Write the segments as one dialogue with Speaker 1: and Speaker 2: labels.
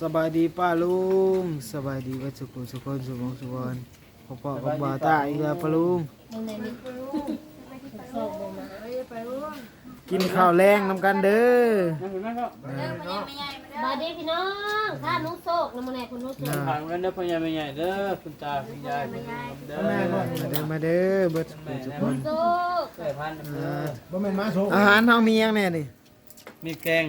Speaker 1: สบายดีป้าลุงสบายดีวัดสุขุสุขนสุขงสุขนพ่อพ่อกับบาตาอีกแล้วป้าลุง
Speaker 2: มันในนี้โศกบ่มา
Speaker 1: กินข้าวแรงนำกันเด้อ
Speaker 3: นั่งอยู่นั่นก็
Speaker 2: บาดเด้พี่น้องถ้าหนุโศกนำมาไหนคุณหนุโศก
Speaker 3: ผ่านกันเด้อพ่อใหญ่แม่ใหญ่เด้อคุณตาคุณยายคุณยายเด้อ
Speaker 1: มาเด้อมาเด้อเบิดสุขุสุขน
Speaker 2: โศก
Speaker 3: ใส่พันเด้อ
Speaker 4: บ่แม่นมาโชค
Speaker 1: อาหารเฮามีหยังแน่นี่
Speaker 3: มีแกง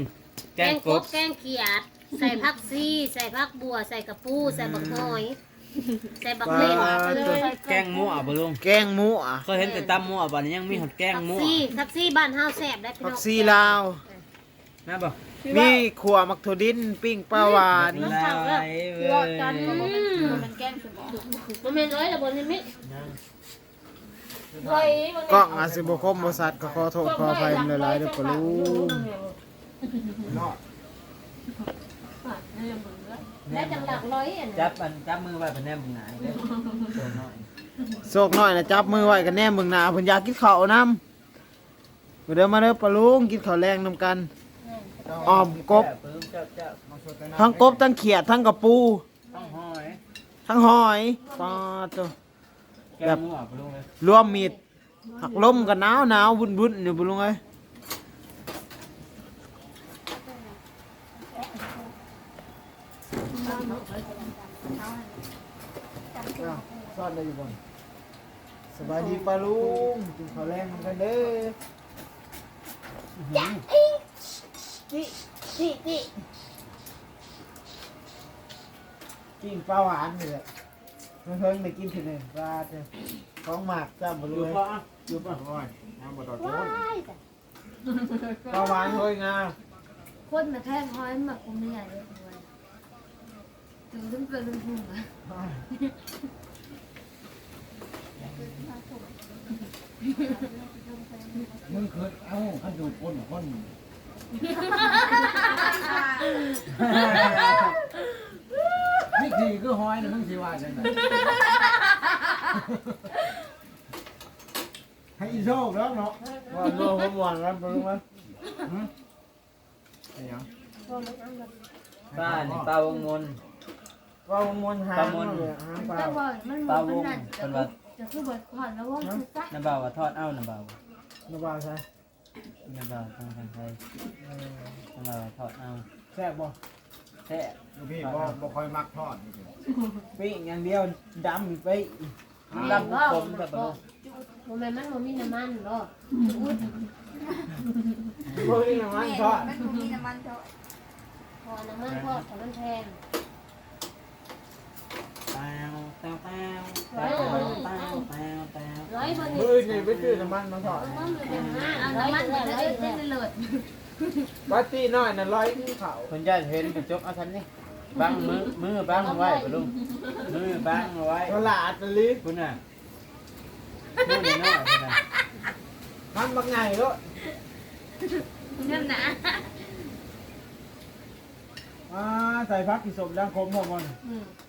Speaker 3: แก
Speaker 2: แก
Speaker 3: ง
Speaker 2: ง
Speaker 3: ก
Speaker 2: ก
Speaker 3: บบ
Speaker 2: แกงเขียด ใส่ผักซีใส่ผักบัว ใส่กระปูใส่บักหอย ใส่บัก
Speaker 1: ปลา
Speaker 2: เล่น
Speaker 3: แกงหมูอะบ่ลุง
Speaker 1: แกงหมูอะ
Speaker 3: เคยเห็นแต่ตำหมูอะบัดนี้ยังมีหอดแกง
Speaker 2: ผัก
Speaker 3: หมู
Speaker 2: ซี
Speaker 3: อะ
Speaker 2: ผักซีบ้านเฮาแซ่บได้พี่
Speaker 1: ผั
Speaker 2: น้
Speaker 1: ก
Speaker 2: อง
Speaker 1: ซีลาว
Speaker 3: นะบ่
Speaker 1: มีขัวมักถั่วดินปิ้งปลาหวาน
Speaker 3: ลายเว้ย
Speaker 2: มันแกงสมองมันเป็นร้อยละบนนี่มิร้อยมัน
Speaker 1: กล้องอาจสิบ่คมบ่สัตว์ก็ขอโทษขออภัยหลายๆเด้อป้าลุ ง
Speaker 4: เนาะ
Speaker 2: ได้จังหลักร้อยอัน
Speaker 3: จับมันจับมือไว้เป็นแนมหงายเด้อตัวน้อย
Speaker 1: โศกน้อยน่ะจับมือไว้กันแน่มึงหน้าเพิ่นอยากกินข้าวนำเด้อมาเด้อป้าลุงกินข้าวแรงนำกัน อ้อมกบ
Speaker 3: ปึ้มเจ้าเจ้า
Speaker 4: มาสดแต่น้
Speaker 1: ทั้งกบทั้งเขียดทั้งกระปู
Speaker 3: ต้องหอย
Speaker 1: ทั้งหอยปลาตัว
Speaker 3: แกงหมูอะบ่ลุงเลย
Speaker 1: รวมมีดหักลมกันหนาวหนาวบุนบุนอยู่บุลุงเอ้ย ซ่อนได้อยู่บ่นสบายดีป้าลุงกินข้าวแรงกันเด้อ
Speaker 2: จิจิจิ
Speaker 1: กินปลาหวานนี่แหละเพิ่งได้กินทีหนึงปลาเจ้าของหมากจ้าบุ
Speaker 3: อ
Speaker 1: ลุ
Speaker 3: ยู่
Speaker 1: ง
Speaker 3: ป่ะ
Speaker 1: เอ้ย
Speaker 3: อยู่ป่ะ
Speaker 4: โอ้ยน้ำบ่ต่อโจ
Speaker 2: ว้ายจ้ะ
Speaker 1: ปลาหวานโรยงา
Speaker 5: คนมาแทงห้อยมาคุมไม่ใหญ่เลย ด้วยถึงต้องเกิดเรื่องหุ่นอะ
Speaker 4: มึงเคยเอ้าคันดูคนคนนี่ทีคือหอยนะมึงสิว่าจังได๋ให้อีโชคแล้วเนาะ
Speaker 1: ว่าเมื่อผมหวานกันบุลุงเอ้ย
Speaker 4: ไอ้หยัง
Speaker 3: ป้านี่ป้าวงมน
Speaker 1: ว่ามวนหา
Speaker 3: ปลามน
Speaker 1: เลยหางปลา
Speaker 5: แต่ว่ามัน
Speaker 3: ปลา
Speaker 5: มัน
Speaker 3: วง
Speaker 5: นั่น
Speaker 3: เป็นว่า
Speaker 5: จะคือบ่ขอนแล้วว่าคือซัก
Speaker 3: น้ำบ่าวว่าทอดเอ้าน้ำบ่าว
Speaker 1: น้ำปลาใช่
Speaker 3: น้ำบ่าวทางทางไทยน้ำบ่าวว่าทอดเอ้า
Speaker 1: แซ่บบ่
Speaker 3: แท้
Speaker 4: ลูกพี่บ่บ่ค่อยมักทอดนี่สิ
Speaker 1: ปิ้งอย่างเดียวดำอีกไป
Speaker 3: ลำบุกผมแบบบ่
Speaker 2: บ่แม่นมันบ่มีน้ำมันหรอก
Speaker 1: พวกนี้น้ำมันทอด
Speaker 5: มันมีน้ำมันทอด
Speaker 2: พอน้ำมันทอดแต่มันแพง ร้อยบนหนี่
Speaker 1: มือนี่ไปซื้อน้ำมันมาทอด
Speaker 2: มันมีแต่ห้า
Speaker 5: เอา
Speaker 2: ร้อย
Speaker 5: น้ำมัน
Speaker 2: เดื
Speaker 5: เดื
Speaker 2: อ
Speaker 5: อ
Speaker 2: ด
Speaker 5: ด
Speaker 2: ร้อย
Speaker 5: เดื
Speaker 2: เดื
Speaker 5: อ
Speaker 2: อ
Speaker 5: ด
Speaker 2: ด
Speaker 5: เลือด
Speaker 1: บัตตี้น้อยน่ะร้อยที่เขา
Speaker 3: คนย่าเห็นกระจกเอาทันนี่บังมือมือบังไว้บ่ลุงมือบังไว้
Speaker 1: ตลาดตะลิ
Speaker 3: คุณน่ะมือน้อยคุณน่ะ
Speaker 1: มันบักไงก็
Speaker 5: นั่นนะ
Speaker 1: อ่าใส่พักที่สมดังคมพอมัน
Speaker 5: อืม
Speaker 1: พู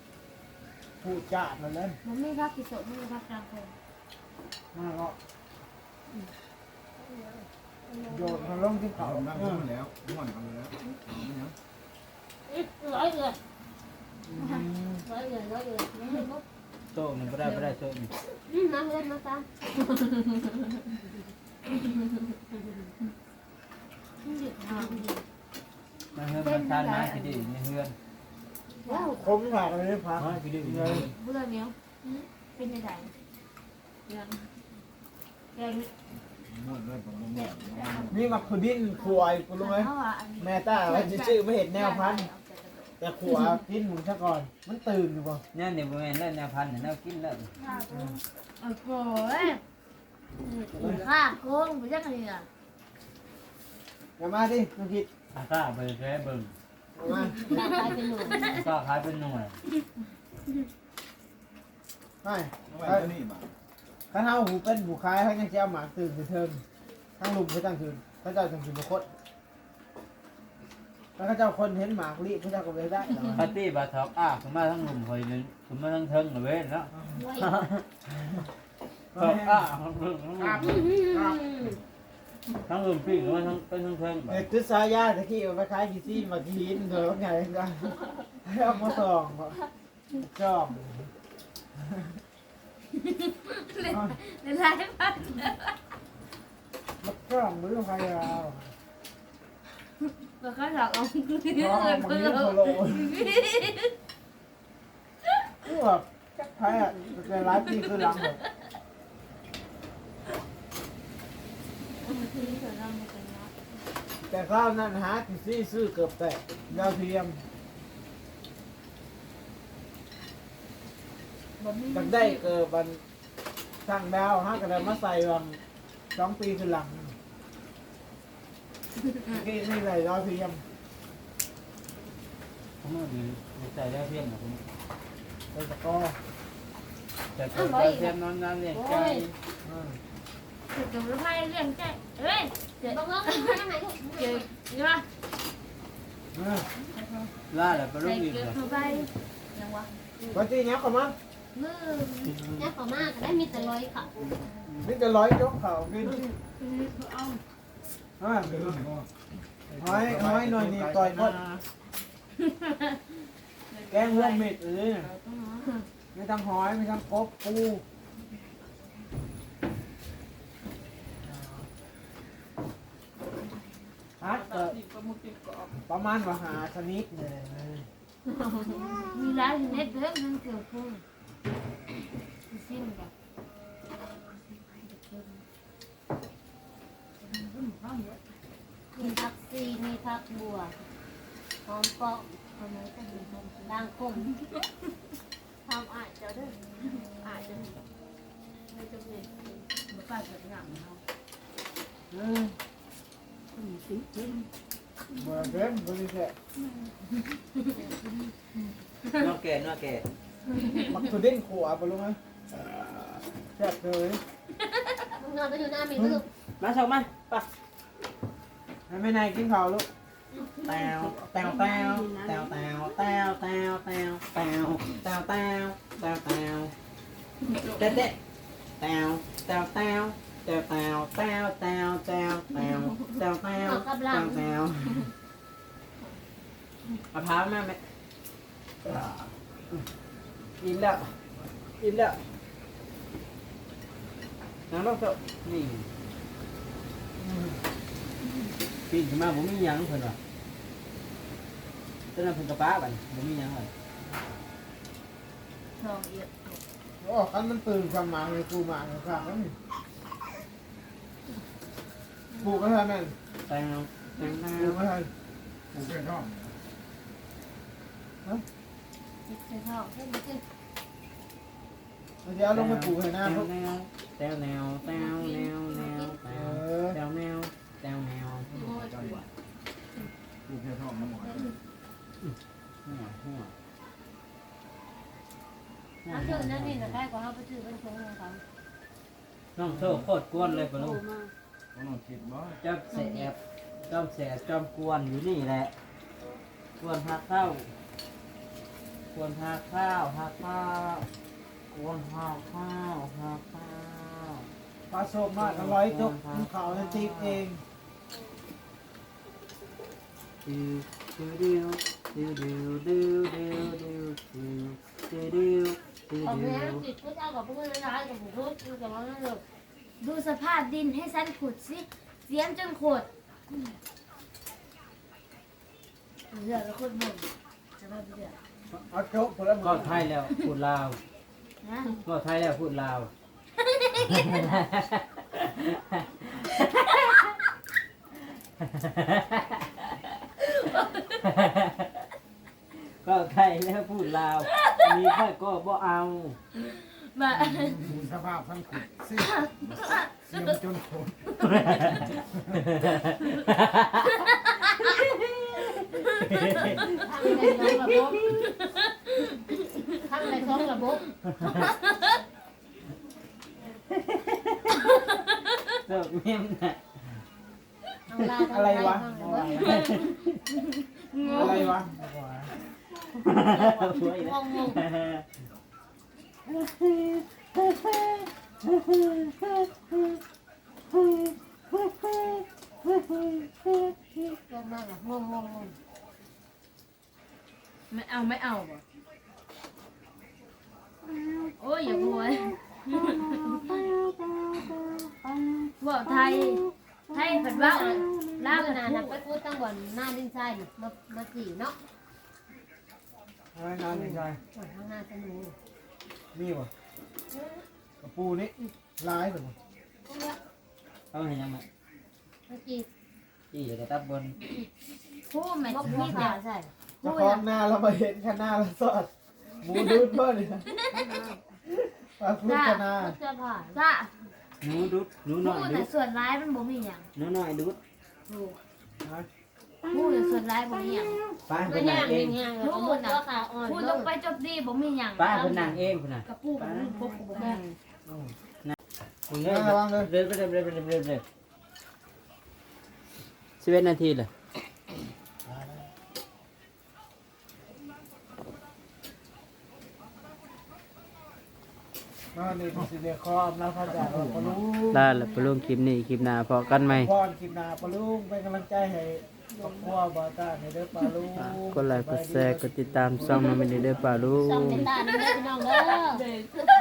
Speaker 1: ดจาดนั่นแหละ
Speaker 5: มันไม่รักที่สุดไม่รักกลางคน
Speaker 1: มาก็โยนเขาลงที่เขา
Speaker 4: เอาน้ำ
Speaker 1: อื
Speaker 4: ขึ้
Speaker 1: ม
Speaker 4: นแล้วม่วนกันแล้วเอาไม่ยัง
Speaker 2: ร้อยเดือดร้อยเดือดร้อยเดือดนี่มันบ่
Speaker 3: โต๊ะมันบ่ได้บ่ได้โต๊ะนี่
Speaker 2: อืมมาเฮ็ดมาตามมันหยุดทาง
Speaker 3: มาเฮือนมาทานมาคือดีในเฮือน
Speaker 2: ว้าว
Speaker 1: คมผ่ากันเลยพัก
Speaker 3: มาคือดีในเฮือน
Speaker 5: เบื่อเนี้ยเป็นยังไงยังยัง
Speaker 4: ม่วนเลยผมบ่ม่วน
Speaker 1: นี่มักขดินขวายกูรู้ไหม
Speaker 5: เขาว่าอัน
Speaker 1: แม่ต้าว่าจะชื่อไม่เห็นแนวพันธุ์แต่ขวากินหมุนซะก่อน มันตื่นอยู่ป่ะ
Speaker 3: เนี่ยเดี๋ยวบ่แม่นแล้วแนวพันธุ์เนี่ยแนวกินแล้ว
Speaker 5: โอ้โหข้าโกงไม่ใช่กันเลยอะ
Speaker 1: อย่ามาดิน้องคิด
Speaker 3: อาก้าไปแค่เบิ่ง
Speaker 1: เอามา
Speaker 2: ตาตายเป็นหนู
Speaker 3: อาก้าขายเป็นหน่วย
Speaker 1: ให้
Speaker 4: เอาไว้ตัวนี้บ่
Speaker 1: ข้าเท้าหูเป็นหูคล้ายให้ยังเจ้าหมาตื่นไปเทิงทั้งลุมไปตั้งคืนพระเจ้าจังคืนบุคตแล้วข้าเจ้าคนเห็นหมากรีพระเจ้าก็ไปได้แต่ว่า
Speaker 3: ปาร์ตี้บาทอกอ้าขึ้นมาทั้งหนุ่มคอยเลยขึ้นมาทั้งเทิงเลยเว้ยเนาะทอกอ้าทั้งเทิงทั้งหนุ่ม
Speaker 2: อืม
Speaker 3: ทั้งอื่นปิ้งหรือว่าทั้งเป็นทั้งเพลงแบบ
Speaker 1: เด็กคือสายาตะกี้เอาไปขายกี่ซี่มาที่หินเถอะว่าไงกันให้เอามาส่องบ่ชอบ
Speaker 5: ในไลฟ์มัน
Speaker 1: มาส่องมือใครเรา
Speaker 5: มันก็หลอกเอา
Speaker 1: เพราะเอามาเลี้ยงโคโลคือแบบจักไพ่อะเป็นร้ายปีคือหลังแบบ แต่ข้าวนั่นหาที่ซี่ซื้อเกือบแตกดาวเทียมจากได้เกิดบันสั่งดาวฮะก็เลยมาใส่วังสองปีขึ้นหลังนี่นี่ใส่ดาวเทียม
Speaker 3: ผมว่าดีใจได้เพียงนะผม
Speaker 1: ใส่ตะกร้อ
Speaker 3: แต่คนได้เพียงนอนนั่นเนี่ยใจ
Speaker 1: อืม
Speaker 5: ถึงกับรู้ไพ่เรื่องแจ้ เฮ้ยเจอ
Speaker 2: บอกว่าไม่ได้ไหนลูก
Speaker 5: เจอใช่ปะ
Speaker 1: อืม
Speaker 3: ล่าแล้วไปลู
Speaker 5: ใส่
Speaker 3: กอีก
Speaker 5: เกลือ
Speaker 3: เลย
Speaker 5: เข้าไปยังวะ
Speaker 1: ปกติเนี้ยเขามา
Speaker 5: มือ
Speaker 2: เนี่ยขอมากได้มีแต่ร้อยค่ะ
Speaker 1: นี่จะร้อยยกเขากินอ่าห้อยห้อยหน่อยนี่ต่อยพดแกงหัวเม็ดเลยเนี่ยมีทั้งหอยมีทั้งกบปู ฮัทเกิดประมาณว่าหาชนิดเลย
Speaker 5: มีร้านเน็ตเพิ่มมันเกือบพุ่งซิ่งแบบ
Speaker 2: มีผักซีมีผักบัวหอมเปาะหอมอะไรก็มีหอมด่างคมทำอาจจะด้วยอาจจะไม่จะเป็น
Speaker 5: มาป้าเกิดหนังเนา
Speaker 1: บ่เกินบ่ได้แท้
Speaker 3: นอกแก่นอกแก่
Speaker 1: มักตัวเด่นขัวบ่รู้ไหมแซ่บเลย
Speaker 2: มึงนอนไปอยู่หน้ามีลูก
Speaker 3: มาชมมาป่ะ
Speaker 1: ให้แม่นายกินข้าวลูก
Speaker 3: แตวแตวแตวแตวแตวแตวแตวแตวแตวแตวแตวแตวแตวเด็ดเด็ดแตวแตวแตว แตวแตวแตวแตวแตวแตวแตวแตวแตวแตวมะพร้าวแม่แม่
Speaker 1: อิ่มแล้วอิ่มแล้ว
Speaker 3: น้ำต้องเจานี่ปีนขึ้นมาผมมีหยังเพิ่นว่ะตอนนั้นเพิ่นกระป้าบัดผมมีหยังเลย
Speaker 5: ทองเอียด
Speaker 1: โอ้คันมันตื่นความหมาเลยกูมาเลยครับแล้วนี่ ปลูกก็ทันแม่น
Speaker 3: แตวแตวแต
Speaker 1: ปลู
Speaker 3: ว
Speaker 1: กก็ทัน
Speaker 4: ปลูกเป็นท่อม
Speaker 5: ติดใส่ท่อเพิ่มขึ้น
Speaker 1: มันจะเอาลงไปปลูกให้หน้าพวก
Speaker 3: แนวแตวแนวแตวแนวแนวแต
Speaker 1: เอ
Speaker 3: ว
Speaker 1: อ
Speaker 3: แตวแนวแตวแนว
Speaker 4: ปลูกเป็นท่อมน้ำหมอย
Speaker 3: หัวหัว
Speaker 2: เอาเชิญนั่นนี่นะได้ก็เขาไปซื้อเป็นชงของเขา
Speaker 3: น้องโซ่โคตรกวนเลยปะลูก
Speaker 4: ต้องลองคิดบ่
Speaker 3: จับแสบจอมแสบจอมกวนอยู่นี่แหละกวนหาข้าวกวนหาข้าวหาข้าวกวนหาข้าวหาข้าว
Speaker 1: ปลาโซมมากอร่อยจุกเขาจะติ๊กเอง
Speaker 3: ดิวดิวดิวดิวดิวดิวดิวดิวดิวดิวดิว
Speaker 2: ของ
Speaker 3: ดิ
Speaker 2: แม่
Speaker 3: ว
Speaker 2: ติดพุทธเอากับพวกนั้นร้ายกับผมพุทธอยู่กับมันเลย
Speaker 5: ดู สภาพดินให้สั้นขุดสิ เสียมจนขดเลือดแล้วคนบ่นสภาพเลือด
Speaker 1: เอาโจ๊กผลไม้
Speaker 3: ก็ไทยแล้วพูดลาว
Speaker 5: นะ
Speaker 3: ก็ไทยแล้วพูดลาวก็ไทยแล้วพูดลาว มีค่อยก็บ่เอา
Speaker 5: มา
Speaker 4: ดูสภาพทั้งขุดเสิเสียมจนผม
Speaker 2: ทำในสองระบบ
Speaker 3: ทำในสองระบบจบเงียบนะเอา
Speaker 1: ลาดเาอะไรวะเอาอะไรวะ
Speaker 3: อะไรวะ
Speaker 2: งง
Speaker 3: ง
Speaker 2: ง มาแบบงงงงง
Speaker 5: ไม่เอาไม่เอาบ่โอ้ยอย่าบวยบอกไทย ไทยผัดว่า
Speaker 2: ลาบนานักไปพูดตั้งบนหน้าดินทรายมามาจีเนาะ
Speaker 4: อะไรงานไม่ใช่
Speaker 2: ข้างหน้าสนุก
Speaker 4: มีบ่ กระปูนี่ลายเหมือน
Speaker 3: เอาเห็นยังไง
Speaker 2: มาจี
Speaker 3: จี้อยู่ในตับบน
Speaker 5: ผู้แม่
Speaker 2: มก
Speaker 5: ที่
Speaker 2: หัว
Speaker 5: เดี
Speaker 2: ขา
Speaker 5: ยว
Speaker 2: ใส่
Speaker 1: เจะคล้าของหน้าเรามาเห็นข้างหน้าเราสอดหมูดูดเพิ่นปลาพูดข้างหน้า
Speaker 2: เสื้อผ้า
Speaker 5: จ้า
Speaker 3: หนูดุดหนูหน่อย
Speaker 5: ผู้
Speaker 3: ดุ
Speaker 5: แต่
Speaker 3: ด
Speaker 5: ส่วนร้ายมันบ่มีหยัง
Speaker 3: หนูหน่อยดุด
Speaker 5: ผู้แต่ส่วนร้ายบ่มีหยัง
Speaker 3: ป้า
Speaker 2: ก็
Speaker 3: เป็นนา
Speaker 2: ย่างง
Speaker 3: เอง
Speaker 2: ย่างเอาหมดตัวขาอ่อน
Speaker 5: ผู้ลงไปจบดีบ่มีหยัง
Speaker 3: ป้าเป็นนางเองคุณน่ะ
Speaker 5: กับผู้กับลูกพบกับบ่แม่
Speaker 3: คุณเฮ้ยเร็วเร็วเร็วเร็วเร็วเร็วเร็วสิบเอ็ดนาทีเลย
Speaker 1: นั่นนี่สิเรียกคอมแล้วเขาจะปลาลุง
Speaker 3: ลาละไปลงคลิปนี้คลิปหน้าพอกันไหม
Speaker 1: พรคลิปหน้าปลาลุงเป็นกำลังใจให้ครอบครัวบ่าวตาให้เด้อปลาลุง
Speaker 3: กดไลค์กดแชร์กดติดตามช่องน้องมินเดอร์ป่าลู
Speaker 2: ซ้ำใน
Speaker 3: ก
Speaker 2: ตาในพี่น้องเด้อ